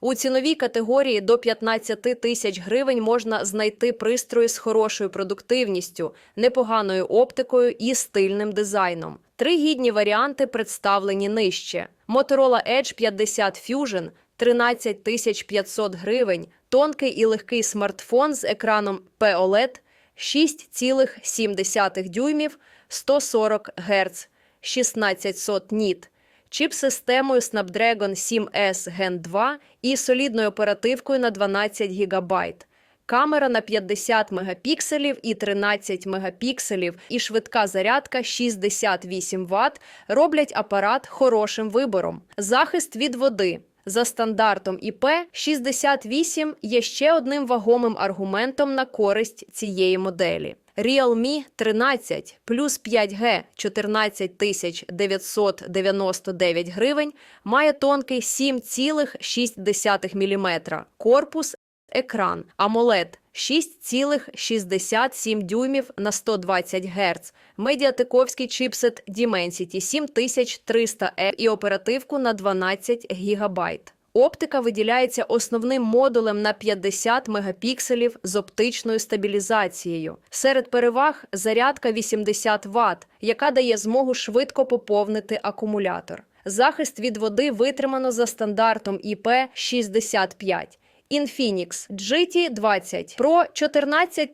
У ціновій категорії до 15 тисяч гривень можна знайти пристрої з хорошою продуктивністю, непоганою оптикою і стильним дизайном. Три гідні варіанти представлені нижче: Motorola Edge 50 Fusion 13 тисяч 500 гривень, тонкий і легкий смартфон з екраном POLED 6,7 дюймів, 140 Гц, 1600 ніт, чіп-системою Snapdragon 7S Gen 2 і солідною оперативкою на 12 ГБ. Камера на 50 мегапікселів і 13 мегапікселів і швидка зарядка 68 Вт роблять апарат хорошим вибором. Захист від води. За стандартом IP68 є ще одним вагомим аргументом на користь цієї моделі. Realme 13 плюс 5G 14 тисяч 999 гривень має тонкий 7,6 мм, корпус Екран. AMOLED 6,67 дюймів на 120 Гц, медіатековський чипсет Dimensity 7300 e і оперативку на 12 ГБ. Оптика виділяється основним модулем на 50 мегапікселів з оптичною стабілізацією. Серед переваг зарядка 80 Вт, яка дає змогу швидко поповнити акумулятор. Захист від води витримано за стандартом IP65. Infinix GT20 Pro 14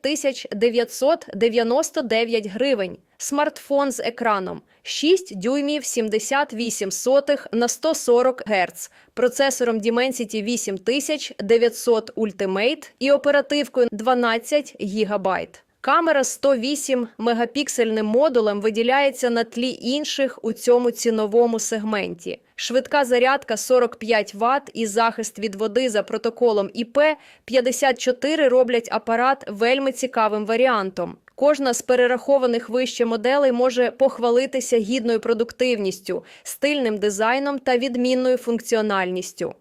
999 гривень. Смартфон з екраном 6 дюймів 78 сотих на 140 Гц, процесором Dimensity 8900 Ultimate і оперативкою 12 ГБ. Камера 108 мегапіксельним модулем виділяється на тлі інших у цьому ціновому сегменті. Швидка зарядка 45 Вт і захист від води за протоколом IP54 роблять апарат вельми цікавим варіантом. Кожна з перерахованих вище моделей може похвалитися гідною продуктивністю, стильним дизайном та відмінною функціональністю.